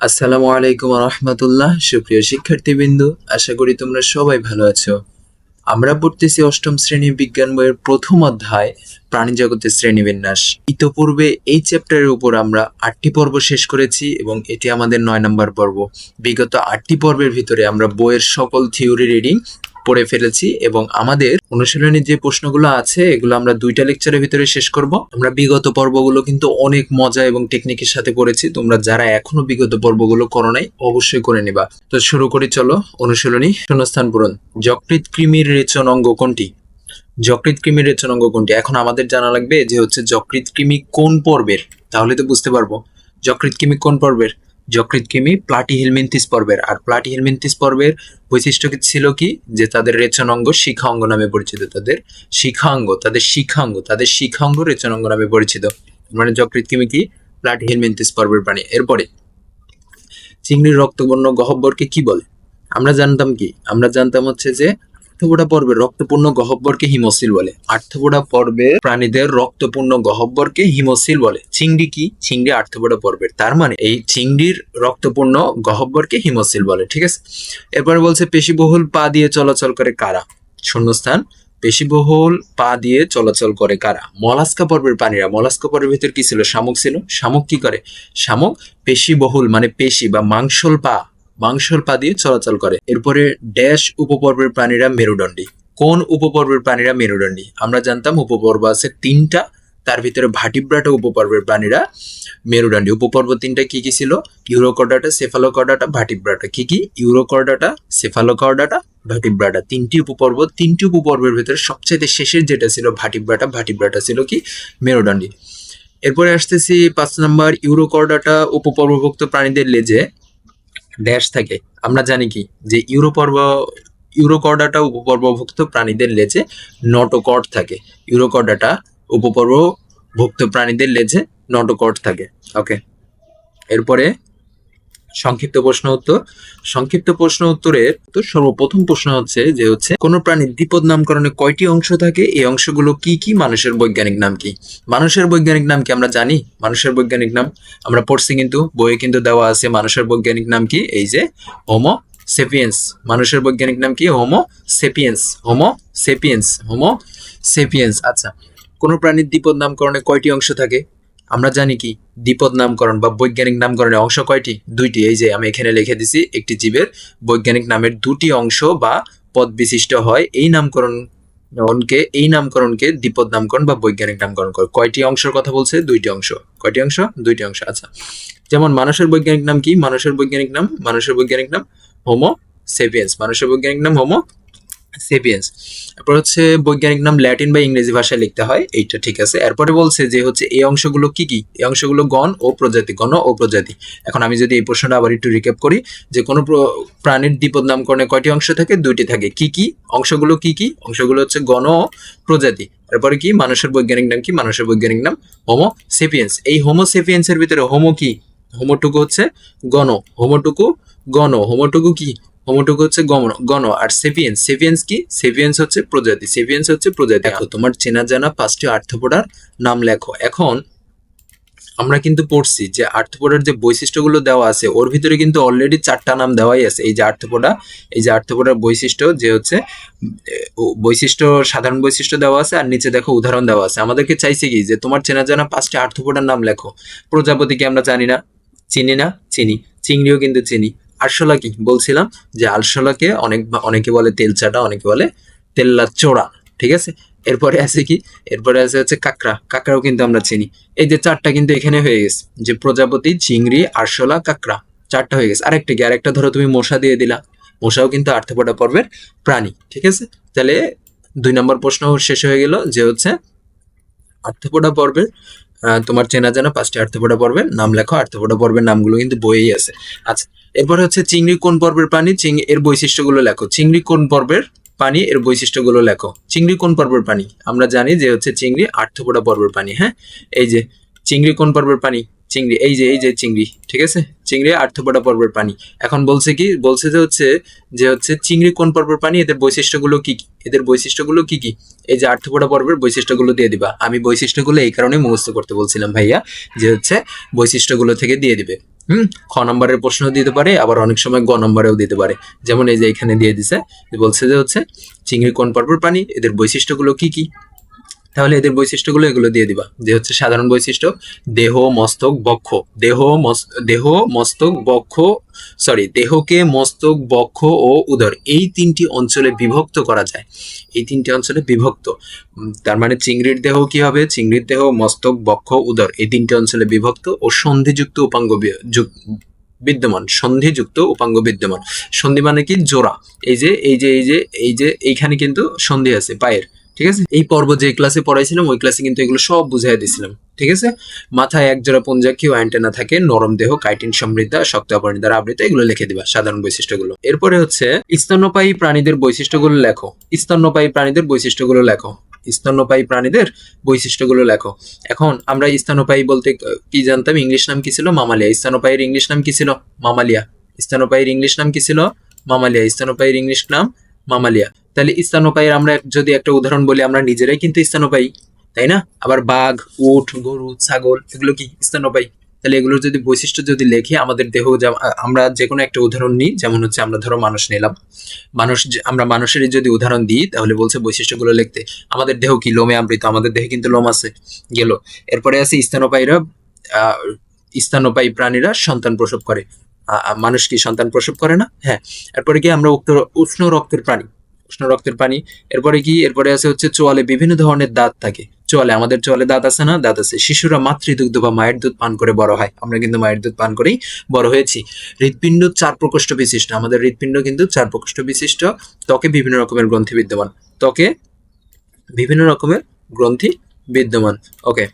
আসসালামু আলাইকুম রহমতুল্লাহ, সুপ্রিয় শিক্ষার্থীবৃন্দ, আশা করি তোমরা সবাই ভালো আছো। আমরা পড়তেছি অষ্টম শ্রেণি বিজ্ঞান বইয়ের প্রথম অধ্যায় প্রাণীজগতের শ্রেণীবিন্যাস। ইতোপূর্বে এই চ্যাপ্টারের উপর আমরা আটটি পর্ব শেষ করেছি এবং এটি আমাদের নয় নম্বর পর্ব। বিগত আটটি পর্বের ভিতরে আমরা বইয়ের সকল থিওরি রিডিং পড়ে ফেলেছি এবং আমাদের অনুশীলনের যে প্রশ্নগুলো আছে, এগুলো আমরা দুইটা লেকচারের ভিতরে শেষ করব। আমরা বিগত পর্বগুলো কিন্তু অনেক মজা এবং টেকনিকের সাথে করেছি। তোমরা যারা এখনও বিগত পর্বগুলো করো নাই, অবশ্যই করে নিবা। তো শুরু করি, চলো, অনুশীলনী শূন্যস্থান পূরণ। যকৃৎ কৃমির রেচন অঙ্গ কোনটি? যকৃৎ কৃমির রেচন অঙ্গ কোনটি? এখন আমাদের জানা লাগবে যে হচ্ছে যকৃৎ কৃমি কোন পর্বের? তাহলে তো বুঝতে পারব। যকৃৎ কৃমি কোন পর্বের? যকৃৎ কৃমি প্লাটিহেলমিনথিস পর্বের। আর প্লাটিহেলমিনথিস পর্বের বৈশিষ্ট্য ছিল কি? যে তাদের রেচন অঙ্গ শিখা অঙ্গ নামে পরিচিত। তাদের শিখাঙ্গ তাদের শিখাঙ্গ তাদের শিখাঙ্গ রেচন অঙ্গ নামে পরিচিত। মানে যকৃৎ কৃমি কি? প্লাটিহেলমিনথিস পর্বের প্রাণী। এরপরে চিংড়ির রক্তবর্ণ গহ্বরকে কি বলে? আমরা জানতাম কি? আমরা জানতাম হচ্ছে যে আর্থপোড়া পর্বের রক্তপূর্ণ গহব্বরকে হিমোসিল বলে। আর্থপোড়া পর্বের প্রাণীদের রক্তপূর্ণ গহব্বরকে হিমোসিল বলে। চিংড়ি কি? চিংড়ি আর্থপোড়া পর্বের। তার মানে এই চিংড়ির রক্তপূর্ণ গহ্বরকে হিমোসিল বলে, ঠিক আছে? এরপরে বলছে পেশিবহুল পা দিয়ে চলাচল করে কারা? শূন্যস্থান, পেশিবহুল পা দিয়ে চলাচল করে কারা? মলাস্কা পর্বের প্রাণীরা। মলাস্কা পর্বের ভিতর কি ছিল? শামুক ছিল। শামুক কি করে? শামুক পেশিবহুল মানে পেশি বা মাংসল পা। মাংসল পা দিয়ে চলাচল করে। এরপরে ড্যাশ উপপর্বের প্রাণীরা মেরুদণ্ডী। কোন উপপর্বের প্রাণীরা মেরুদণ্ডী? আমরা জানতাম উপপর্ব আছে তিনটা, তার ভিতরে ভাটিব্রাটা উপপর্বের প্রাণীরা মেরুদণ্ডী। উপপর্ব তিনটা কি কি ছিল? Urochordata, Cephalochordata, Vertebrata. কি কি? Urochordata, Cephalochordata, Vertebrata. তিনটি উপপর্ব, তিনটি উপপর্বের ভিতরে সবচেয়ে শেষের যেটা ছিল ভাটিব্রাটা ভাটিব্রাটা ছিল কি? মেরুদণ্ডী। এরপরে আসতেছি পাঁচ নম্বর, ইউরোকর্ডাটা উপপর্বভুক্ত প্রাণীদের লেজে। ড্যাশ থাকে। আমরা জানি কি? যে ইউরোপর্ব, ইউরোকর্ডাটা উপপর্বভুক্ত প্রাণীদের লেজে নটোকর্ড থাকে। ইউরোকর্ডাটা উপপর্বভুক্ত প্রাণীদের লেজে নটোকর্ড থাকে। ওকে এরপরে সংক্ষিপ্ত প্রশ্ন উত্তর। সংক্ষিপ্ত প্রশ্ন উত্তরের তো সর্বপ্রথম প্রশ্ন হচ্ছে যে হচ্ছে, কোন প্রাণীর দ্বিপদ নামকরণে কয়টি অংশ থাকে? এই অংশগুলো কি কি? মানুষের বৈজ্ঞানিক নাম কি? মানুষের বৈজ্ঞানিক নাম কি আমরা জানি? মানুষের বৈজ্ঞানিক নাম আমরা পড়ছি কিন্তু, বইয়ে কিন্তু দেওয়া আছে মানুষের বৈজ্ঞানিক নাম কি? এই যে হোমো সেপিয়েন্স মানুষের বৈজ্ঞানিক নাম কি? Homo sapiens Homo sapiens Homo sapiens আচ্ছা কোন প্রাণীর দ্বিপদ নামকরণে কয়টি অংশ থাকে? আমরা জানি কি, দ্বিপদ নামকরণ বা বৈজ্ঞানিক নামকরণের অংশ কয়টি? দুইটি। এই যে আমি এখানে লিখে দিছি, একটি জীবের বৈজ্ঞানিক নামের দুটি অংশ বা পদ বিশিষ্ট হয়, এই নামকরণ অনকে এই নামকরণকে দ্বিপদ নামকরণ বা বৈজ্ঞানিক নামকরণ করে কয়টি অংশের কথা বলছে? দুইটি অংশ। কয়টি অংশ? দুইটি অংশ। আচ্ছা। যেমন মানুষের বৈজ্ঞানিক নাম কি? মানুষের বৈজ্ঞানিক নাম? মানুষের বৈজ্ঞানিক নাম হোমো সেভিয়েন্স মানুষের বৈজ্ঞানিক নাম হোমো সেপিয়েন্স। এরপর হচ্ছে বৈজ্ঞানিক নাম ল্যাটিন বা ইংরেজি ভাষায় লিখতে হয়, এইটা ঠিক আছে। এরপরে বলছে যে হচ্ছে এই অংশগুলো কি কি? এই অংশগুলো গণ ও প্রজাতি, গণ ও প্রজাতি। এখন আমি যদি এই প্রশ্নটা আবার একটু রিক্যাপ করি, যে কোনো প্র- প্রাণীর দ্বিপদ নামকরণে কয়টি অংশ থাকে? দুইটি থাকে। কি কি? অংশগুলো কি কি? অংশগুলো হচ্ছে গণ ও প্রজাতি। এরপরে কি? মানুষের বৈজ্ঞানিক নাম কি? মানুষের বৈজ্ঞানিক নাম হোমো সেপিয়েন্স এই হোমো সেপিয়েন্সের ভিতরে হোমো কি? হোমোটুকু হচ্ছে গণ। হোমোটুকু গণ। হোমোটুকু কি? হোমোটুকু হচ্ছে গণ গণ আর সেভিয়েন্স সেভিয়েন্স কি? সেভিয়েন্স হচ্ছে প্রজাতি সেভিয়েন্স হচ্ছে প্রজাতি। দেখো তোমার চেনা জানা পাঁচটি আর্থপোডার নাম লেখো। এখন আমরা কিন্তু পড়ছি যে আর্থপোডার যে বৈশিষ্ট্যগুলো দেওয়া আছে ওর ভিতরে কিন্তু অলরেডি চারটা নাম দেওয়াই আছে। এই যে আর্থপোডা এই যে আর্থপোডার বৈশিষ্ট্য যে হচ্ছে বৈশিষ্ট্য সাধারণ বৈশিষ্ট্য দেওয়া আছে আর নিচে দেখো উদাহরণ দেওয়া আছে। আমাদেরকে চাইছে কি যে তোমার চেনা জানা পাঁচটি আর্থপোডার নাম লেখো। প্রজাপতিকে আমরা জানি না চিনি না চিনি। চিংড়িও কিন্তু চিনি। আরশোলা কি বলছিলাম যে আরশোলাকে অনেক অনেকে বলে তেল চাটা অনেকে বলে তেল্লা চোড়া ঠিক আছে? এরপরে আছে কি? এরপরে আছে হচ্ছে কাঁকড়া, কাঁকড়াও কিন্তু আমরা চিনি। এই যে চারটা কিন্তু এখানে হয়ে গেছে, যে প্রজাপতি, চিংড়ি, আরশোলা, কাঁকড়া, চারটা হয়ে গেছে। আরেকটা কি? আরেকটা ধরো তুমি মশা দিয়ে দিলা, মশাও কিন্তু আর্থপোডা পর্বের প্রাণী, ঠিক আছে? তাহলে দুই নম্বর প্রশ্ন শেষ হয়ে গেল যে হচ্ছে আর্থপোডা পর্বের তোমার চেনা জানা পাঁচটি আর্থপোডা পর্বের নাম লেখো আর্থপোডা পর্বের নামগুলো কিন্তু বইয়েই আছে। আচ্ছা এরপর হচ্ছে চিংড়ি কোন পর্বের পানি? চিং- এর বৈশিষ্ট্যগুলো লেখো। চিংড়ি কোন পর্বের পানি? এর বৈশিষ্ট্যগুলো লেখো। চিংড়ি কোন পর্বের পানি? আমরা জানি যে হচ্ছে চিংড়ি আর্থপোডা পর্বের পানি হ্যাঁ? এই যে, চিংড়ি কোন পর্বের পানি? চিংড়ি, এই যে এই যে চিংড়ি, ঠিক আছে? চিংড়ি আর্থপোডা পর্বের পানি। এখন বলছে কি, বলছে যে হচ্ছে যে হচ্ছে চিংড়ি কোন পর্বের পানি, এদের বৈশিষ্ট্যগুলো কি কি? এদের বৈশিষ্ট্যগুলো কি কি? এই যে আর্থপোড়া পর্বের বৈশিষ্ট্যগুলো দিয়ে দিবা। আমি বৈশিষ্ট্যগুলো এই কারণে মুখস্থ করতে বলছিলাম ভাইয়া, যে হচ্ছে বৈশিষ্ট্যগুলো থেকে দিয়ে দিবে। হুম? খ নম্বরের প্রশ্ন দিতে পারে, আবার অনেক সময় গ নম্বরেও দিতে পারে। যেমন এই যে এখানে দিয়ে দিছে বলছে যে হচ্ছে, চিংড়ি কোন পর্বের প্রাণী এদের বৈশিষ্ট্যগুলো কি কি? তাহলে এদের বৈশিষ্ট্যগুলো এগুলো দিয়ে দিবা। যে হচ্ছে সাধারণ বৈশিষ্ট্য, দেহ, মস্তক, বক্ষ। দেহ দেহ, মস্তক, বক্ষ সরি দেহকে মস্তক, বক্ষ ও উদর এই তিনটি অঞ্চলে বিভক্ত করা যায়। এই তিনটি অঞ্চলে বিভক্ত। তার মানে চিংড়ির দেহ কি হবে? চিংড়ির দেহ, মস্তক, বক্ষ, উদর এই তিনটি অঞ্চলে বিভক্ত ও সন্ধিযুক্ত উপাঙ্গ বিদ্যমান, সন্ধিযুক্ত উপাঙ্গ বিদ্যমান। সন্ধি মানে কি? জোড়া। এই যে এই যে এই যে এই যে, এইখানে কিন্তু সন্ধি আছে, পায়ের। ঠিক আছে? এই পর্ব যে ক্লাসে পড়াইছিলাম, ওই ক্লাসে কিন্তু এগুলো সব বুঝাই দিছিলাম, ঠিক আছে? মাথায় এক জোড়া পঞ্জাক্ষী ও অ্যান্টেনা থাকে, নরম দেহ কাইটিন সমৃদ্ধ, শক্ত আবরণ দ্বারা আবৃত, এগুলো লিখে দিবা, সাধারণ বৈশিষ্ট্যগুলো। এরপরে হচ্ছে, স্তন্যপায়ী প্রাণীদের বৈশিষ্ট্যগুলো লেখো। স্তন্যপায়ী প্রাণীদের বৈশিষ্ট্যগুলো লেখো। স্তন্যপায়ী প্রাণীদের বৈশিষ্ট্যগুলো লেখো। এখন আমরা স্তন্যপায়ী বলতে কি জানতাম? ইংলিশ নাম কি ছিল? মামালিয়া। স্তন্যপায়ীর ইংলিশ নাম কি ছিল? মামালিয়া। স্তন্যপায়ীর ইংলিশ নাম কি ছিল? মামালিয়া। স্তন্যপায়ীর ইংলিশ নাম মামালিয়া। তাহলে স্তন্যপায়ীর আমরা যদি একটা উদাহরণ বলি, আমরা নিজেরাই কিন্তু স্তন্যপায়ী তাই না? আবার বাঘ, উট, গরু, ছাগল, এগুলো কি? স্তন্যপায়ী তাহলে এগুলোর যদি বৈশিষ্ট্য যদি লেখে, আমাদের দেহ আমরা যে কোনো একটা উদাহরণ নিই, যেমন হচ্ছে আমরা ধরো মানুষ নিলাম। মানুষ আমরা মানুষের যদি উদাহরণ দিই, তাহলে বলছে বৈশিষ্ট্যগুলো লিখতে, আমাদের দেহ কি? লোমে আবৃত, আমাদের দেহে কিন্তু লোম আছে, গেল। এরপরে আছে স্তন্যপায়ীরা স্তন্যপায়ী প্রাণীরা সন্তান প্রসব করে। মানুষ কি সন্তান প্রসব করে না? হ্যাঁ। এরপরে কি আমরা উক্ত উষ্ণ রক্তের প্রাণী উষ্ণ রক্তের প্রাণী এরপরে কি? এরপরে আছে হচ্ছে চোয়ালে বিভিন্ন ধরনের দাঁত থাকে। চোয়ালে, আমাদের চোয়ালে দাঁত আছে না? দাঁত আছে। শিশুরা মাতৃদুগ্ধ বা মায়ের দুধ পান করে বড় হয়। আমরা কিন্তু মায়ের দুধ পান করেই বড় হয়েছি। হৃৎপিণ্ড চার প্রকোষ্ঠ বিশিষ্ট। আমাদের হৃৎপিণ্ড কিন্তু চার প্রকোষ্ঠ বিশিষ্ট। ত্বকে বিভিন্ন রকমের গ্রন্থি বিদ্যমান। ত্বকে বিভিন্ন রকমের গ্রন্থি বিদ্যমান। ওকে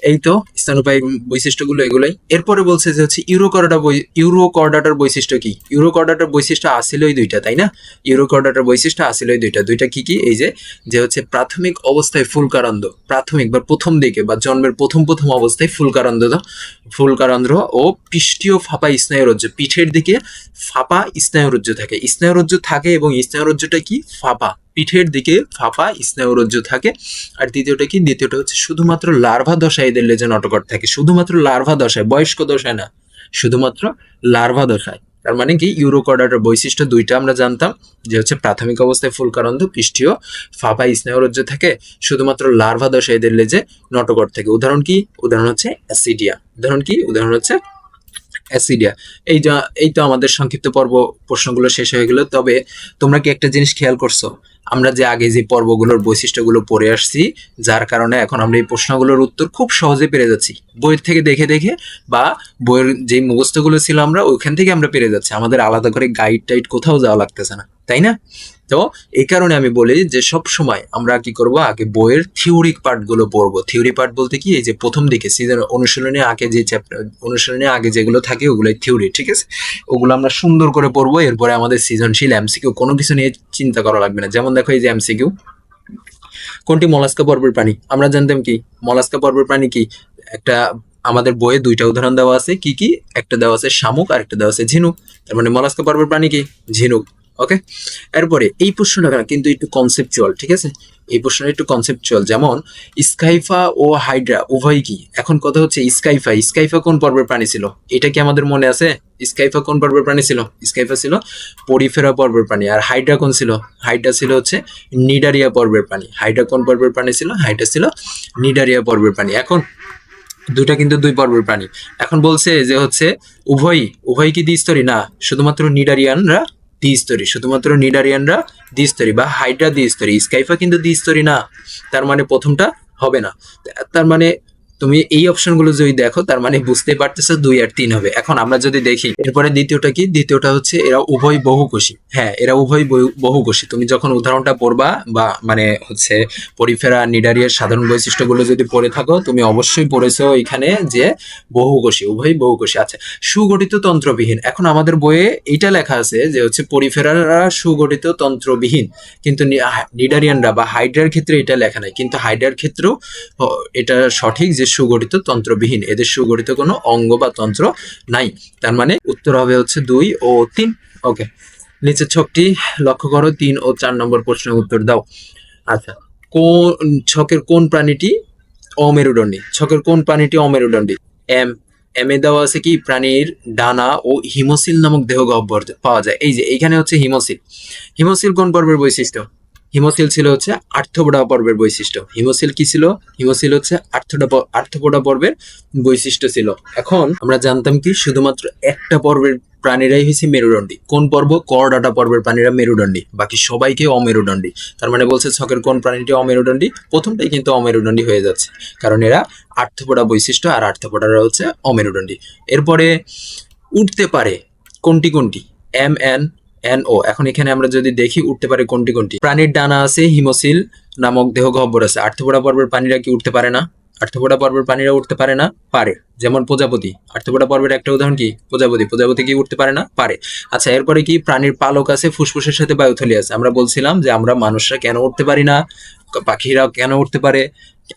এই তো স্তন্যপায়ী বৈশিষ্ট্যগুলো এগুলোই। এরপরে বলছে যে হচ্ছে ইউরোকর্ডা বৈ ইউরোকর্ডাটার বৈশিষ্ট্য কি? ইউরোকর্ডাটার বৈশিষ্ট্য আসিলই দুইটা, তাই না? ইউরোকর্ডাটার বৈশিষ্ট্য আসিলই দুইটা। দুইটা কি কি? এই যে যে হচ্ছে প্রাথমিক অবস্থায় ফুলকারন্দ, প্রাথমিক বা প্রথম দিকে বা জন্মের প্রথম প্রথম অবস্থায় ফুলকারন্দ, ফুলকারন্ধ্র ও পৃষ্ঠীয় ফাঁপা স্নায়ুরজ্জ, পিঠের দিকে ফাঁপা স্নায়ুরজ্জ থাকে। স্নায়ুরজ্জ থাকে এবং স্নায়ুরজ্জটা কি? ফাঁপা। পিঠের দিকে ফাঁপা স্নায়ুরজ্জ থাকে। আর দ্বিতীয়টা কি? দ্বিতীয়টা হচ্ছে শুধুমাত্র লার্ভা দশায় এদের লেজে নটকট থাকে। শুধুমাত্র লার্ভা দশায়, বয়স্ক দশায় না, শুধুমাত্র লার্ভা দশায়। তার মানে কি? ইউরোকর্ডাটার বৈশিষ্ট্য দুইটা আমরা জানতাম, যে হচ্ছে প্রাথমিক অবস্থায় ফুলকারন্ধ পৃষ্ঠীয়, ফাঁপা স্নায়ুরজ্জ থাকে, শুধুমাত্র লার্ভা দশায় এদের লেজে নটকট থাকে। উদাহরণ কি? উদাহরণ হচ্ছে অ্যাসিডিয়া। উদাহরণ কি? উদাহরণ হচ্ছে অ্যাসিডিয়া। এই যা, এই তো আমাদের সংক্ষিপ্ত পর্ব, প্রশ্নগুলো শেষ হয়ে গেল। তবে তোমরা কি একটা জিনিস খেয়াল করছ? আমরা যে আগে যে পর্বগুলোর বৈশিষ্ট্যগুলো পড়ে আসছি, যার কারণে এখন আমরা এই প্রশ্নগুলোর উত্তর খুব সহজে পেরে যাচ্ছি। বইয়ের থেকে দেখে দেখে বা বইয়ের যে মুখস্থগুলো ছিল আমরা, ওইখান থেকে আমরা পেরে যাচ্ছি। আমাদের আলাদা করে গাইড টাইড কোথাও যাওয়া লাগতেছে না। তাই না? তো এই কারণে আমি বলি যে সব সময় আমরা কি করব? আগে বইয়ের থিওরিক পার্টগুলো পড়ব। থিওরি পার্ট বলতে কি? এই যে প্রথম দিকে সিজন অনুশীলনে আগে যে চ্যাপ্টার অনুশীলনে আগে যেগুলো থাকে ওগুলোই থিওরি ঠিক আছে? ওগুলো আমরা সুন্দর করে পড়ব। এরপরে আমাদের সৃজনশীল এমসিকিউ কোনো কিছু নিয়ে চিন্তা করা লাগবে না। যেমন দেখো এই যে এমসিকিউ কোনটি? মলাস্কা পর্বের প্রাণী। আমরা জানতাম কি? মলাস্কা পর্বের প্রাণী কি? একটা আমাদের বইয়ে দুইটা উদাহরণ দেওয়া আছে। কি কি? একটা দেওয়া আছে শামুক আর একটা দেওয়া আছে ঝিনুক। তার মানে মলাস্কা পর্বের প্রাণী কি? ঝিনুক। ওকে এরপরে, এই প্রশ্নটা কিন্তু একটু কনসেপচুয়াল ঠিক আছে? এই প্রশ্নটা একটু কনসেপচুয়াল যেমন, স্কাইফা ও হাইড্রা উভয় কি? এখন কথা হচ্ছে স্কাইফা স্কাইফা কোন পর্বের প্রাণী ছিল? এটা কি আমাদের মনে আছে? স্কাইফা কোন পর্বের প্রাণী ছিল? স্কাইফা ছিল পরিফেরা পর্বের প্রাণী। আর হাইড্রা কোন ছিল? হাইড্রা ছিল হচ্ছে নিডারিয়া পর্বের প্রাণী। হাইড্রা কোন পর্বের প্রাণী ছিল? হাইড্রা ছিল নিডারিয়া পর্বের প্রাণী। এখন দুটা কিন্তু দুই পর্বের প্রাণী। এখন বলছে যে হচ্ছে উভয়ই উভয় কি দ্বিস্তরী? না, শুধুমাত্র নিডারিয়ানরা দ্বিস্তরী শুধুমাত্র নিডারিয়ানরা দ্বিস্তরী বা হাইড্রা দ্বিস্তরী স্কাইফা কিন্তু দ্বিস্তরী না। তার মানে প্রথমটা হবে না। তার মানে তুমি এই অপশনগুলো যদি দেখো, তার মানে বুঝতে পারতেছো দুই আর তিন হবে। এখন আমরা যদি দেখি, এরপরে দ্বিতীয়টা কি? দ্বিতীয়টা হচ্ছে এরা উভয় বহুকোষী। হ্যাঁ এরা উভয় বহু- বহুকোষী। তুমি যখন উদাহরণটা পড়বা বা মানে হচ্ছে পরিফেরা, নিডারিয়ার সাধারণ বৈশিষ্ট্যগুলো যদি পড়ে থাকো, তুমি অবশ্যই পড়েছো এখানে যে বহুকোষী, উভয় বহুকোষী। আছে সুগঠিত তন্ত্রবিহীন। এখন আমাদের বইয়ে এইটা লেখা আছে যে হচ্ছে পরিফেরারা সুগঠিত তন্ত্রবিহীন। কিন্তু নিডারিয়ানরা বা হাইড্রার ক্ষেত্রে এটা লেখা নাই। কিন্তু হাইড্রার ক্ষেত্রেও এটা সঠিক যে সুগঠিত তন্ত্রবিহীন, এদের সুগঠিত কোনো অঙ্গ বা তন্ত্র নাই। তার মানে উত্তর হবে হচ্ছে দুই ও তিন। ওকে, নিচের ছকটি লক্ষ্য করো, তিন ও চার নম্বর প্রশ্নের উত্তর দাও। আচ্ছা কোন ছকের কোন প্রাণীটি অমেরুদণ্ডী? ছকের কোন প্রাণীটি অমেরুদণ্ডী? এম এম এ দেওয়া আছে কি? প্রাণীর ডানা ও হিমোসিল নামক দেহ গহ্বর পাওয়া যায়। এই যে, এইখানে হচ্ছে হিমোসিল। হিমোসিল কোন পর্বের বৈশিষ্ট্য? হিমোসিল ছিল হচ্ছে আর্থপোডা পর্বের বৈশিষ্ট্য। হিমোসিল কি ছিল? হিমোসিল হচ্ছে আর্থোডা আর্থপোডা পর্বের বৈশিষ্ট্য ছিল। এখন আমরা জানতাম কি শুধুমাত্র একটা পর্বের প্রাণীরাই হয়েছে মেরুদণ্ডী। কোন পর্ব? করডাটা পর্বের প্রাণীরা মেরুদণ্ডী। বাকি সবাইকে অমেরুদণ্ডী। তার মানে বলছে ছকের কোন প্রাণীটি অমেরুদণ্ডী? প্রথমটাই কিন্তু অমেরুদণ্ডী হয়ে যাচ্ছে। কারণ এরা আর্থপোডা বৈশিষ্ট্য আর আর্থপোডারা হচ্ছে অমেরুদণ্ডী। এরপরে উঠতে পারে কোনটি কোনটি? এম এন এন ও এখন এখানে আমরা যদি দেখি, উঠতে পারে কোনটি কোনটি? প্রাণীর ডানা আছে হিমোসিল নামক দেহ গহ্বর আছে। আর্থপোডা পর্বের প্রাণীরা কি উঠতে পারে না? আর্থপোডা পর্বের প্রাণীরা উঠতে পারে না? পারে। যেমন প্রজাপতি। আর্থপোডা পর্বের একটা উদাহরণ কি? প্রজাপতি। প্রজাপতি কি উঠতে পারে না? পারে। আচ্ছা এরপরে কি প্রাণীর পালক আছে, ফুসফুসের সাথে বায়ুথলি আছে। আমরা বলছিলাম যে আমরা মানুষরা কেন উঠতে পারি না? পাখিরা কেন উঠতে পারে?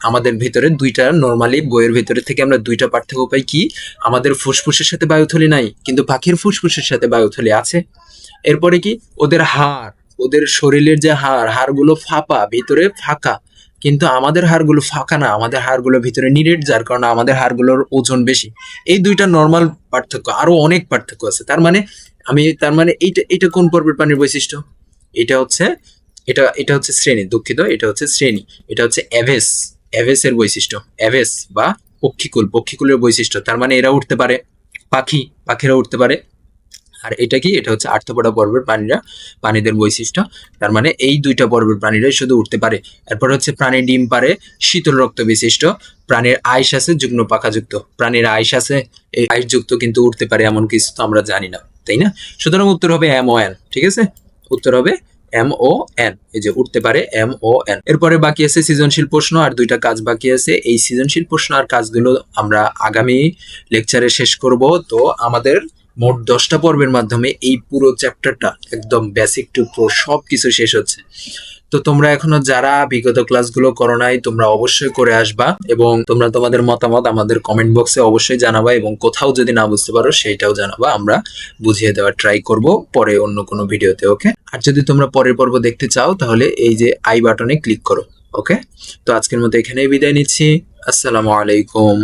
আমাদের ভিতরে দুইটা নর্মালি বইয়ের ভিতরে থেকে আমরা দুইটা পার্থক্য পাই কি? আমাদের ফুসফুসের সাথে বায়ুথলি নাই, কিন্তু পাখির ফুসফুসের সাথে বায়ুথলি আছে। এরপরে কি? ওদের হাড়, ওদের শরীরের যে হাড়, হাড়গুলো ফাঁপা, ভিতরে ফাঁকা। কিন্তু আমাদের হাড়গুলো ফাঁকা না, আমাদের হাড়গুলো ভিতরে নিরেট, যার কারণে আমাদের হাড়গুলোর ওজন বেশি। এই দুইটা নর্মাল পার্থক্য, আরও অনেক পার্থক্য আছে। তার মানে আমি, তার মানে এইটা এটা কোন পর্বের প্রাণীর বৈশিষ্ট্য? এটা হচ্ছে, এটা এটা হচ্ছে শ্রেণি, দুঃখিত, এটা হচ্ছে শ্রেণি, এটা হচ্ছে অ্যাভেস। অ্যাভেসের বৈশিষ্ট্য, অ্যাভেস বা পক্ষীকুল, পক্ষীকুলের বৈশিষ্ট্য। তার মানে এরা উঠতে পারে, পাখি, পাখিরা উঠতে পারে আর এটা কি? এটা হচ্ছে আর্থপোডা পর্বের প্রাণীরা, প্রাণীদের বৈশিষ্ট্য। তার মানে এই দুইটা পর্বের প্রাণীরাই শুধু উঠতে পারে। এরপর হচ্ছে প্রাণী ডিম পারে, শীতল রক্ত বিশিষ্ট। প্রাণীর আইস আছে, যুগ্ম পাখাযুক্ত। প্রাণীর আইস আছে, এই আইসযুক্ত কিন্তু উঠতে পারে এমন কিছু তো আমরা জানি না, তাই না? সুতরাং উত্তর হবে এম ও এন ঠিক আছে? উত্তর হবে এম ও এন এই যে উঠতে পারে এম ও এন এরপরে বাকি আছে সৃজনশীল প্রশ্ন, আর দুইটা কাজ বাকি আছে। এই সৃজনশীল প্রশ্ন আর কাজগুলো আমরা আগামী লেকচারে শেষ করব। তো আমাদের মোট দশটা পর্বের মাধ্যমে এই পুরো চ্যাপ্টারটা একদম বেসিক টু প্রো সব কিছু শেষ হচ্ছে। তো তোমরা এখনও যারা বিগত ক্লাসগুলো করো নাই, তোমরা অবশ্যই করে আসবা এবং তোমরা তোমাদের মতামত আমাদের কমেন্ট বক্সে অবশ্যই জানাবা এবং কোথাও যদি না বুঝতে পারো, সেইটাও জানাবা। আমরা বুঝিয়ে দেওয়ার ট্রাই করব পরে অন্য কোনো ভিডিওতে ওকে আর যদি তোমরা পরের পর্ব দেখতে চাও, তাহলে এই যে আই বাটনে ক্লিক করো ওকে তো আজকের মতো এখানেই বিদায় নিচ্ছি। আসসালামু আলাইকুম।